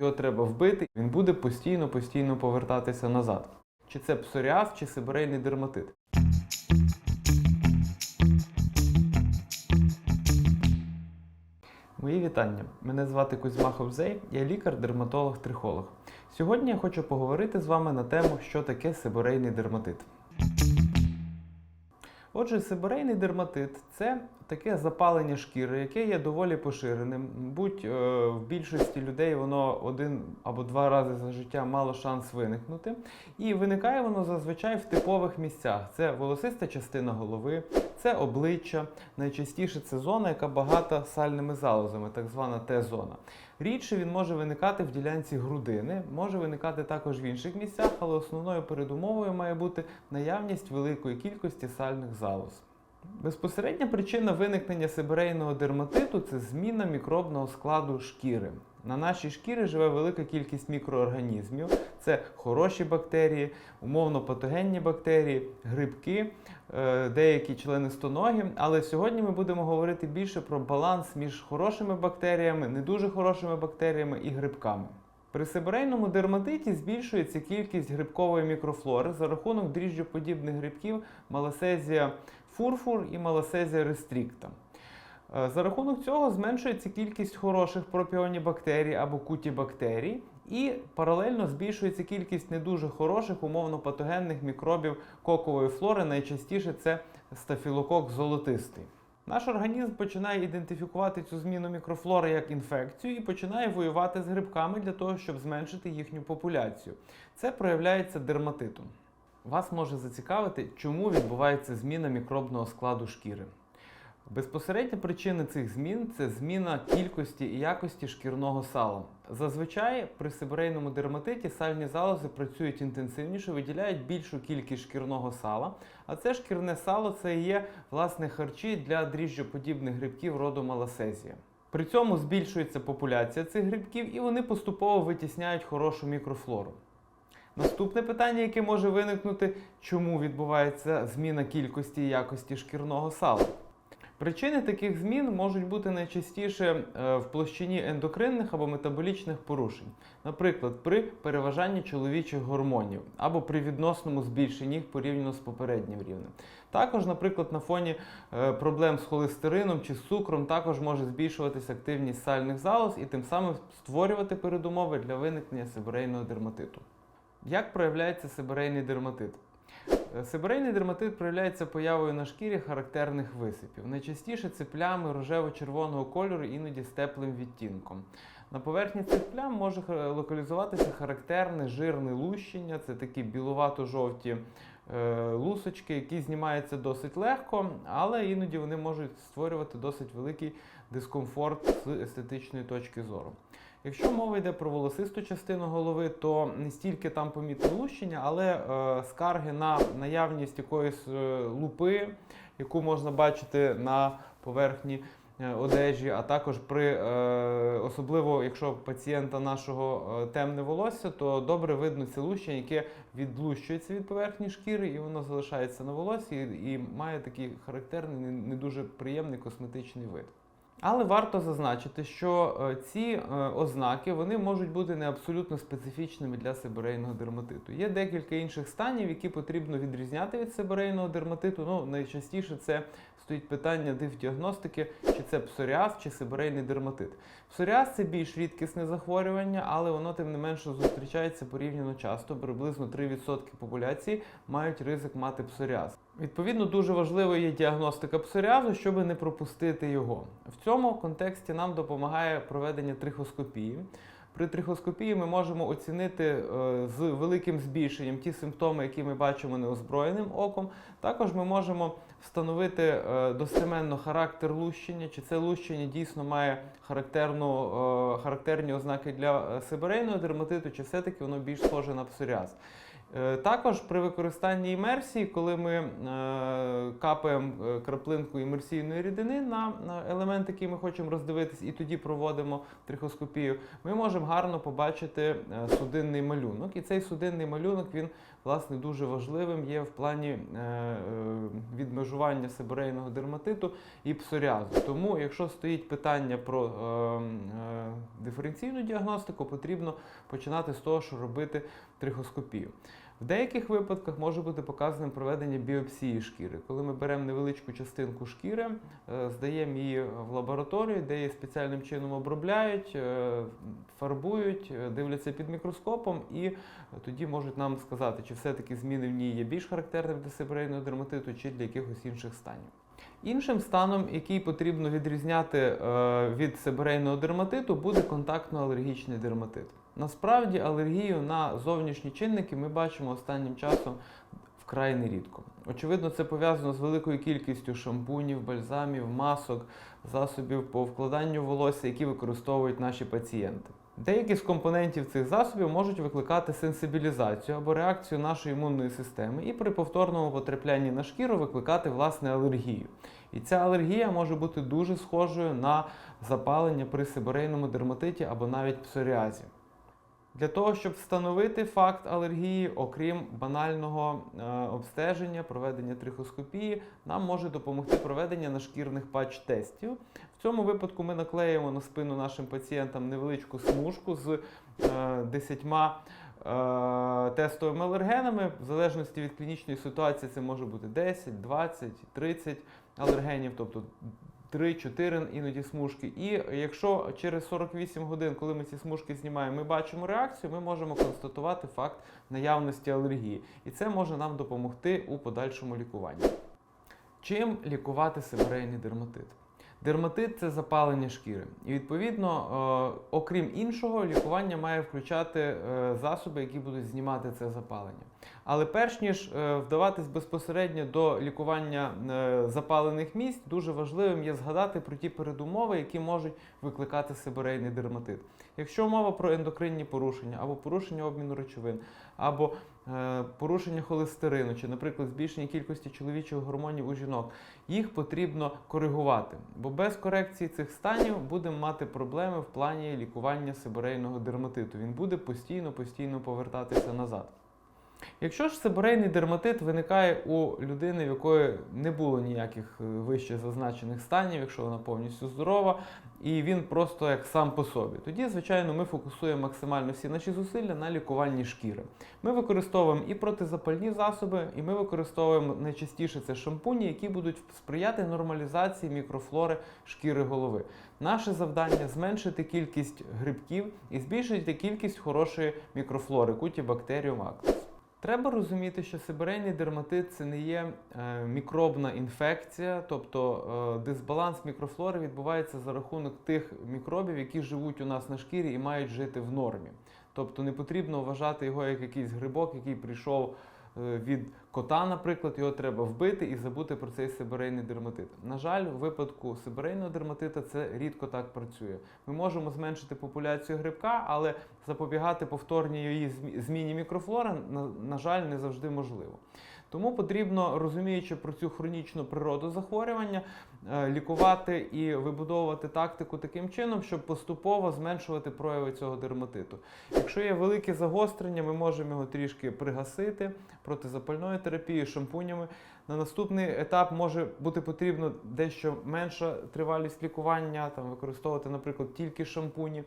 Його треба вбити, він буде постійно, постійно повертатися назад. Чи це псоріаз, чи сибирейний дерматит. Мої вітання. Мене звати Кузьма Ховзей, я лікар-дерматолог-трихолог. Сьогодні я хочу поговорити з вами на тему, що таке сибирейний дерматит. Отже, сибирейний дерматит це таке запалення шкіри, яке є доволі поширеним. Будь е, в більшості людей воно один або два рази за життя мало шанс виникнути. І виникає воно зазвичай в типових місцях: це волосиста частина голови, це обличчя. Найчастіше це зона, яка багата сальними залозами, так звана Т-зона. Рідше він може виникати в ділянці грудини, може виникати також в інших місцях, але основною передумовою має бути наявність великої кількості сальних залоз. Безпосередня причина виникнення сибирейного дерматиту це зміна мікробного складу шкіри. На нашій шкірі живе велика кількість мікроорганізмів. Це хороші бактерії, умовно патогенні бактерії, грибки, е, деякі членистоногі. Але сьогодні ми будемо говорити більше про баланс між хорошими бактеріями, не дуже хорошими бактеріями і грибками. При сибирейному дерматиті збільшується кількість грибкової мікрофлори за рахунок дріжджоподібних грибків маласезія фурфур і маласезія рестрікта. Е, За рахунок цього зменшується кількість хороших пропіонібактерій або кутібактерій, і паралельно збільшується кількість не дуже хороших, умовно патогенних мікробів кокової флори. Найчастіше це стафілокок золотистий. Наш організм починає ідентифікувати цю зміну мікрофлори як інфекцію і починає воювати з грибками для того, щоб зменшити їхню популяцію. Це проявляється дерматитом. Вас може зацікавити, чому відбувається зміна мікробного складу шкіри. Безпосередня причина цих змін це зміна кількості і якості шкірного сала. Зазвичай при сибирейному дерматиті сальні залози працюють інтенсивніше, виділяють більшу кількість шкірного сала. А це шкірне сало це є власне харчі для дріжджоподібних грибків роду маласезія. При цьому збільшується популяція цих грибків і вони поступово витісняють хорошу мікрофлору. Наступне питання, яке може виникнути, чому відбувається зміна кількості і якості шкірного сала. Причини таких змін можуть бути найчастіше е, в площині ендокринних або метаболічних порушень, наприклад, при переважанні чоловічих гормонів або при відносному збільшенні їх порівняно з попереднім рівнем. Також, наприклад, на фоні е, проблем з холестерином чи з цукром також може збільшуватися активність сальних залоз і тим самим створювати передумови для виникнення сибирейного дерматиту. Як проявляється сибирейний дерматит? Е, Сибирейний дерматит проявляється появою на шкірі характерних висипів. Найчастіше це плями рожево-червоного кольору, іноді з теплим відтінком. На поверхні цих плям може локалізуватися характерне жирне лущення, це такі білувато-жовті е, лусочки, які знімаються досить легко, але іноді вони можуть створювати досить великий дискомфорт з естетичної точки зору. Якщо мова йде про волосисту частину голови, то не стільки там помітне лущення, але е, скарги на наявність якоїсь е, лупи, яку можна бачити на поверхні е, одежі, а також при е, особливо, якщо пацієнта нашого е, темне волосся, то добре видно це лущення, яке відлущується від поверхні шкіри, і воно залишається на волосі і, і має такий характерний, не, не дуже приємний косметичний вид. Але варто зазначити, що е, ці е, ознаки вони можуть бути не абсолютно специфічними для сибирейного дерматиту. Є декілька інших станів, які потрібно відрізняти від сибирейного дерматиту. Ну, найчастіше це стоїть питання дифдіагностики, чи це псоріаз, чи сибирейний дерматит. Псоріаз це більш рідкісне захворювання, але воно тим не менше зустрічається порівняно часто. Приблизно 3% популяції мають ризик мати псоріаз. Відповідно, дуже важливою є діагностика псоріазу, щоб не пропустити його. В цьому контексті нам допомагає проведення трихоскопії. При трихоскопії ми можемо оцінити е, з великим збільшенням ті симптоми, які ми бачимо неозброєним оком. Також ми можемо встановити е, достеменно характер лущення, чи це лущення дійсно має характерну, е, характерні ознаки для сибирейного дерматиту, чи все-таки воно більш схоже на псоріаз. Е, Також при використанні імерсії, коли ми е, капаємо е, краплинку імерсійної рідини на, елемент, який ми хочемо роздивитись, і тоді проводимо трихоскопію, ми можемо гарно побачити судинний малюнок. І цей судинний малюнок він власне дуже важливим є в плані відмежування сибирейного дерматиту і псоріазу. Тому, якщо стоїть питання про диференційну діагностику, потрібно починати з того, що робити трихоскопію. В деяких випадках може бути показаним проведення біопсії шкіри, коли ми беремо невеличку частинку шкіри, е, здаємо її в лабораторію, де її спеціальним чином обробляють, е, фарбують, е, дивляться під мікроскопом, і тоді можуть нам сказати, чи все-таки зміни в ній є більш характерними для сибирейного дерматиту, чи для якихось інших станів. Іншим станом, який потрібно відрізняти від сибирейного дерматиту, буде контактно-алергічний дерматит. Насправді алергію на зовнішні чинники ми бачимо останнім часом вкрай нерідко. Очевидно, це пов'язано з великою кількістю шампунів, бальзамів, масок, засобів по вкладанню волосся, які використовують наші пацієнти. Деякі з компонентів цих засобів можуть викликати сенсибілізацію або реакцію нашої імунної системи і при повторному потраплянні на шкіру викликати власне алергію. І ця алергія може бути дуже схожою на запалення при сибирейному дерматиті або навіть псоріазі. Для того, щоб встановити факт алергії, окрім банального е, обстеження, проведення трихоскопії, нам може допомогти проведення нашкірних патч-тестів. В цьому випадку ми наклеїмо на спину нашим пацієнтам невеличку смужку з е, 10 е, тестовими алергенами. В залежності від клінічної ситуації це може бути 10, 20, 30 алергенів, тобто 3-4 іноді смужки. І якщо через 48 годин, коли ми ці смужки знімаємо, ми бачимо реакцію, ми можемо констатувати факт наявності алергії. І це може нам допомогти у подальшому лікуванні. Чим лікувати сибирейний дерматит? Дерматит це запалення шкіри. І відповідно, е, окрім іншого, лікування має включати е, засоби, які будуть знімати це запалення. Але перш ніж е, вдаватись безпосередньо до лікування е, запалених місць, дуже важливим є згадати про ті передумови, які можуть викликати сибирейний дерматит. Якщо мова про ендокринні порушення або порушення обміну речовин, або е, порушення холестерину, чи, наприклад, збільшення кількості чоловічих гормонів у жінок, їх потрібно коригувати, бо без корекції цих станів будемо мати проблеми в плані лікування сибирейного дерматиту. Він буде постійно постійно повертатися назад. Якщо ж сибирейний дерматит виникає у людини, в якої не було ніяких е, вище зазначених станів, якщо вона повністю здорова, і він просто як сам по собі, тоді, звичайно, ми фокусуємо максимально всі наші зусилля на лікуванні шкіри. Ми використовуємо і протизапальні засоби, і ми використовуємо найчастіше це шампуні, які будуть сприяти нормалізації мікрофлори шкіри голови. Наше завдання зменшити кількість грибків і збільшити кількість хорошої мікрофлори Cutibacterium acnes. Треба розуміти, що сибирейний дерматит це не є е, мікробна інфекція, тобто е, дисбаланс мікрофлори відбувається за рахунок тих мікробів, які живуть у нас на шкірі і мають жити в нормі. Тобто не потрібно вважати його як якийсь грибок, який прийшов е, від кота, наприклад, його треба вбити і забути про цей сибирейний дерматит. На жаль, у випадку сибирейного дерматита це рідко так працює. Ми можемо зменшити популяцію грибка, але запобігати повторній її зміні мікрофлори, на, жаль, не завжди можливо. Тому потрібно, розуміючи про цю хронічну природу захворювання, е, лікувати і вибудовувати тактику таким чином, щоб поступово зменшувати прояви цього дерматиту. Якщо є велике загострення, ми можемо його трішки пригасити протизапальною терапією, шампунями. На наступний етап може бути потрібно дещо менша тривалість лікування, там використовувати, наприклад, тільки шампуні.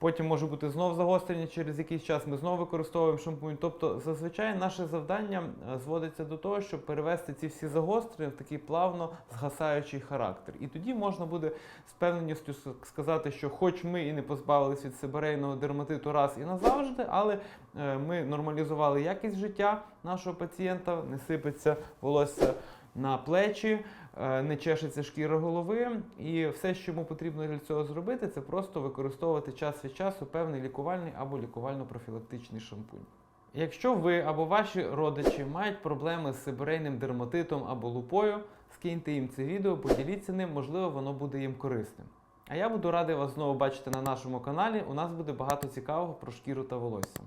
Потім може бути знов загострення, через якийсь час ми знову використовуємо шампунь. Тобто, зазвичай наше завдання е, зводиться до того, щоб перевести ці всі загострення в такий плавно згасаючий характер. І тоді можна буде з певненістю сказати, що хоч ми і не позбавилися від сибирейного дерматиту раз і назавжди, але е, ми нормалізували якість життя нашого пацієнта, не сипеться волосся на плечі, не чешеться шкіра голови, і все, що йому потрібно для цього зробити, це просто використовувати час від часу певний лікувальний або лікувально-профілактичний шампунь. Якщо ви або ваші родичі мають проблеми з сибирейним дерматитом або лупою, скиньте їм це відео, поділіться ним, можливо, воно буде їм корисним. А я буду радий вас знову бачити на нашому каналі. У нас буде багато цікавого про шкіру та волосся.